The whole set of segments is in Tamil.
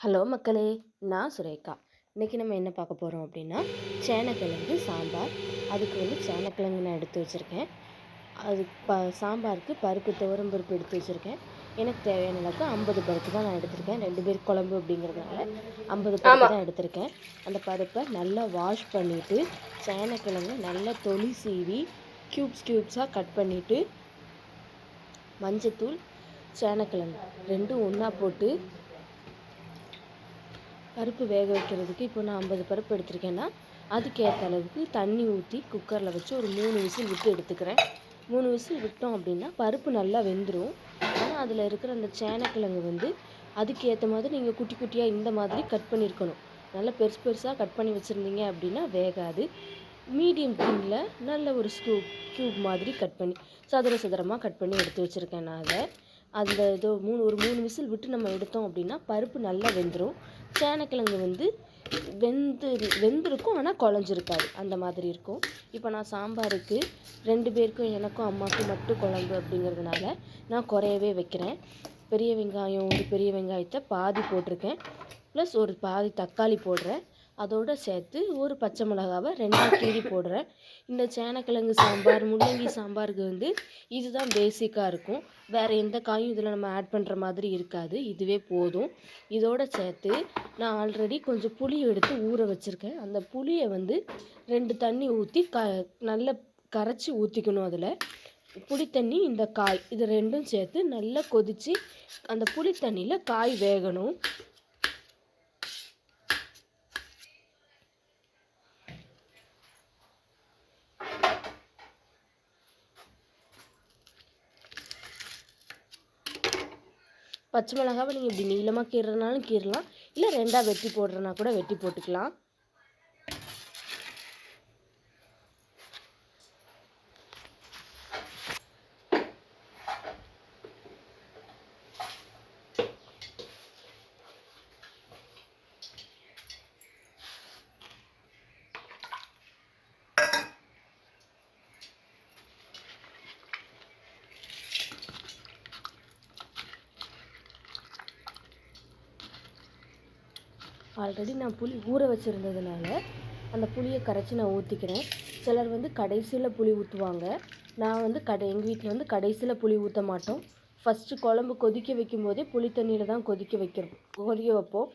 ஹலோ மக்களே நான் சுரேகா. இன்றைக்கி நம்ம என்ன பார்க்க போகிறோம் அப்படின்னா சேனக்கிழங்கு சாம்பார். அதுக்கு வந்து சேனக்கிழங்கு நான் எடுத்து வச்சுருக்கேன். அது ப சாம்பாருக்கு பருப்பு துவரம் பருப்பு எடுத்து வச்சுருக்கேன். எனக்கு தேவையான அளவுக்கு ஐம்பது பருப்பு தான் நான் எடுத்திருக்கேன். ரெண்டு பேர் குழம்பு அப்படிங்கிறதுனால ஐம்பது பருப்பு தான் எடுத்திருக்கேன். அந்த பருப்பை நல்லா வாஷ் பண்ணிவிட்டு சேனக்கிழங்கு நல்லா தொளி சீவி க்யூப்ஸ் க்யூப்ஸாக கட் பண்ணிவிட்டு மஞ்சத்தூள் சேனக்கிழங்கு. ரெண்டும் ஒன்றா போட்டு பருப்பு வேக வைக்கிறதுக்கு இப்போ நான் ஐம்பது பருப்பு எடுத்திருக்கேன்னா அதுக்கேற்ற அளவுக்கு தண்ணி ஊற்றி குக்கரில் வச்சு ஒரு மூணு விசில் விட்டு எடுத்துக்கிறேன். மூணு விசில் விட்டோம் அப்படின்னா பருப்பு நல்லா வெந்துடும் ஆனால் அதில் இருக்கிற அந்த சேனக்கிழங்கு வந்து அதுக்கேற்ற மாதிரி நீங்கள் குட்டி குட்டியாக இந்த மாதிரி கட் பண்ணியிருக்கணும் நல்லா பெருசு பெருசாக கட் பண்ணி வச்சுருந்தீங்க அப்படின்னா வேகாது. மீடியம் தின்னில் நல்ல ஒரு ஸ்கூப் க்யூப் மாதிரி கட் பண்ணி சதுர சதுரமாக கட் பண்ணி எடுத்து வச்சுருக்கேன் நான் அதை. அந்த இதோ மூணு ஒரு மூணு விசில் விட்டு நம்ம எடுத்தோம் அப்படின்னா பருப்பு நல்லா வெந்துடும் சேனக்கிழங்கு வந்து வெந்து வெந்திருக்கும் ஆனால் குழஞ்சிருக்காது. அந்த மாதிரி இருக்கும். இப்போ நான் சாம்பாருக்கு ரெண்டு பேருக்கும் எனக்கும் அம்மாவுக்கும் மட்டும் குழம்பு அப்படிங்கிறதுனால நான் குறையவே வைக்கிறேன். பெரிய வெங்காயம் ஒரு பெரிய வெங்காயத்தை பாதி போட்டிருக்கேன். ப்ளஸ் ஒரு பாதி தக்காளி போடுறேன். அதோடு சேர்த்து ஒரு பச்சை மிளகாவை ரெண்டாக கீறி போடுறேன். இந்த சேனக்கிழங்கு சாம்பார் முள்ளங்கி சாம்பாருக்கு வந்து இதுதான் பேசிக்காக இருக்கும். வேறு எந்த காயும் இதில் நம்ம ஆட் பண்ணுற மாதிரி இருக்காது. இதுவே போதும். இதோடு சேர்த்து நான் ஆல்ரெடி கொஞ்சம் புளி எடுத்து ஊற வச்சுருக்கேன். அந்த புளியை வந்து ரெண்டு தண்ணி ஊற்றி க நல்லா கரைச்சி ஊற்றிக்கணும் அதில். புளி தண்ணி இந்த காய் இது ரெண்டும் சேர்த்து நல்லா கொதித்து அந்த புளி தண்ணியில் காய் வேகணும். பச்சை மிளகாவை நீங்கள் இப்படி நீளமாக கீறுறனாலும் கீறலாம். இல்லை ரெண்டாக வெட்டி போடுறனா கூட வெட்டி போட்டுக்கலாம். ஆல்ரெடி நான் புளி ஊற வச்சுருந்ததுனால அந்த புளியை கரைச்சி நான் ஊற்றிக்கிறேன் சிலர் வந்து கடைசியில் புளி ஊற்றுவாங்க நான் வந்து கடை எங்கள் வீட்டில் வந்து கடைசியில் புளி ஊற்ற மாட்டோம். ஃபஸ்ட்டு குழம்பு கொதிக்க வைக்கும் போதே புளி தண்ணியில் தான் கொதிக்க வைக்கிறோம். கொதிக்க வைப்போம்.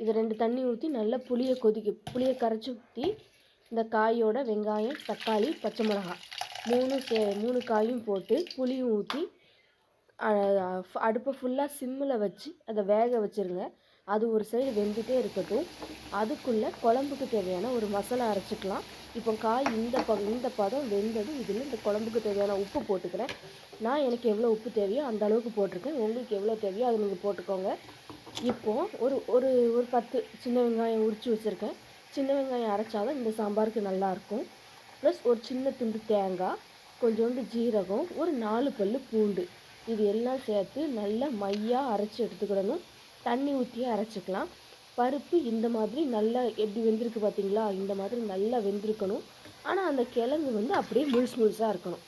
இது ரெண்டு தண்ணி ஊற்றி நல்லா புளியை கொதிக்க புளியை கரைச்சி ஊற்றி இந்த காயோட வெங்காயம் தக்காளி பச்சை மிளகாய் மூணு சே மூணு காயும் போட்டு புளியும் ஊற்றி அடுப்பை ஃபுல்லாக சிம்மில் வச்சு அதை வேக வச்சுருங்க. அது ஒரு சைடு வெந்துகிட்டே இருக்கட்டும். அதுக்குள்ளே குழம்புக்கு தேவையான ஒரு மசாலா அரைச்சிக்கலாம். இப்போ காய் இந்த ப இந்த பதம் வெந்ததும் இதில் இந்த குழம்புக்கு தேவையான உப்பு போட்டுக்கிறேன். நான் எனக்கு எவ்வளோ உப்பு தேவையோ அந்த அளவுக்கு போட்டிருக்கேன். உங்களுக்கு எவ்வளோ தேவையோ அதை நீங்கள் போட்டுக்கோங்க. இப்போது ஒரு ஒரு ஒரு பத்து சின்ன வெங்காயம் உரித்து வச்சுருக்கேன். சின்ன வெங்காயம் அரைச்சாதான் இந்த சாம்பாருக்கு நல்லாயிருக்கும். ப்ளஸ் ஒரு சின்ன துண்டு தேங்காய் கொஞ்சோண்டு ஜீரகம் ஒரு நாலு பல் பூண்டு. இது எல்லாம் சேர்த்து நல்லா மையாக அரைச்சி எடுத்துக்கிடணும். தண்ணி ஊற்றி அரைச்சிக்கலாம். பருப்பு இந்த மாதிரி நல்லா எப்படி வெந்திருக்கு பார்த்தீங்களா இந்த மாதிரி நல்லா வெந்திருக்கணும். ஆனால் அந்த கிழங்கு வந்து அப்படியே முழுசு முழுசாக இருக்கணும்.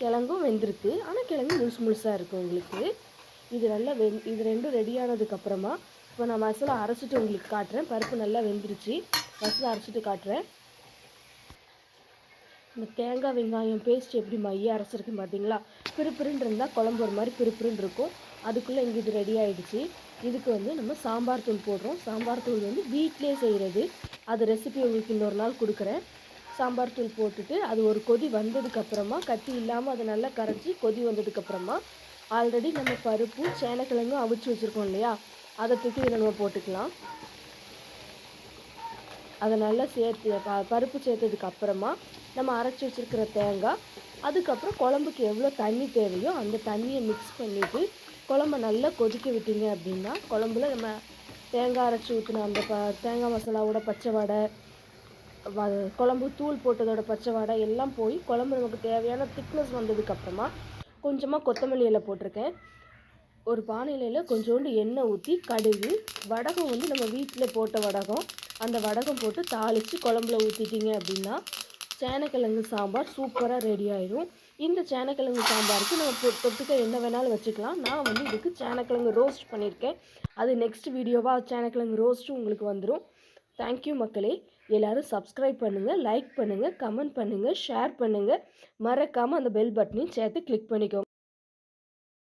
கிழங்கும் வெந்திருக்கு. ஆனால் கிழங்கு முழுசு முழுசாக இருக்கும் உங்களுக்கு. இது நல்லா வெந் இது ரெண்டும் ரெடியானதுக்கப்புறமா இப்போ நான் மசாலா அரைச்சிட்டு உங்களுக்கு காட்டுறேன். பருப்பு நல்லா வெந்துருச்சு. மசாலா அரைச்சிட்டு காட்டுறேன். இந்த தேங்காய் வெங்காயம் பேஸ்ட் எப்படி மைய அரைச்சிருக்கு பார்த்தீங்களா? பிறுப்பிருன்னு இருந்தால் குழம்பு ஒரு மாதிரி பிறுப்பிருன்னு இருக்கும். அதுக்குள்ளே இங்கே இது ரெடி ஆகிடுச்சு இதுக்கு வந்து நம்ம சாம்பார் தூள் போடுறோம். சாம்பார் தூள் வந்து வீட்டிலே செய்கிறது அது ரெசிபி உங்களுக்கு இன்னொரு நாள் கொடுக்குறேன். சாம்பார் தூள் போட்டுட்டு அது ஒரு கொதி வந்ததுக்கப்புறமா கட்டி இல்லாமல் அதை நல்லா கரைச்சி கொதி வந்ததுக்கப்புறமா ஆல்ரெடி நம்ம பருப்பு சேனக்கிழங்கும் அவிச்சு வச்சுருக்கோம் இல்லையா? அதை தூக்கி இதில் நம்ம போட்டுக்கலாம். அதை நல்லா சேர்த்து ப பருப்பு சேர்த்ததுக்கு அப்புறமா நம்ம அரைச்சி வச்சுருக்கிற தேங்காய் அதுக்கப்புறம் குழம்புக்கு எவ்வளோ தண்ணி தேவையோ அந்த தண்ணியை மிக்ஸ் பண்ணிவிட்டு குழம்ப நல்லா கொதிக்க விட்டீங்க அப்படின்னா குழம்புல நம்ம தேங்காய் அரைச்சி ஊற்றின அந்த ப தேங்காய் மசாலாவோட பச்சை வடை வ குழம்பு தூள் போட்டதோட பச்சை வடை எல்லாம் போய் குழம்பு நமக்கு தேவையான திக்னஸ் வந்ததுக்கப்புறமா கொஞ்சமாக கொத்தமல்லி இலை போட்டிருக்கேன். ஒரு பானையில் கொஞ்சோண்டு எண்ணெய் ஊற்றி கடுகு வடகம் வந்து நம்ம வீட்டில் போட்ட வடகம். அந்த வடகம் போட்டு தாளித்து குழம்புல ஊற்றிட்டீங்க அப்படின்னா சேனக்கிழங்கு சாம்பார் சூப்பராக ரெடி ஆயிடும். இந்த சேனக்கிழங்கு சாம்பாருக்கு நம்ம பொ- தொட்டுக்க என்ன வேணாலும் வச்சுக்கலாம். நான் வந்து இதுக்கு சேனக்கிழங்கு ரோஸ்ட் பண்ணியிருக்கேன் அது நெக்ஸ்ட் வீடியோவாக சேனக்கிழங்கு ரோஸ்ட்டும் உங்களுக்கு வந்துடும் தேங்க்யூ மக்களே. எல்லோரும் சப்ஸ்கிரைப் பண்ணுங்கள் லைக் பண்ணுங்கள் கமெண்ட் பண்ணுங்கள் ஷேர் பண்ணுங்கள் மறக்காமல் அந்த பெல் பட்டனையும் சேர்த்து கிளிக் பண்ணிக்கோங்க.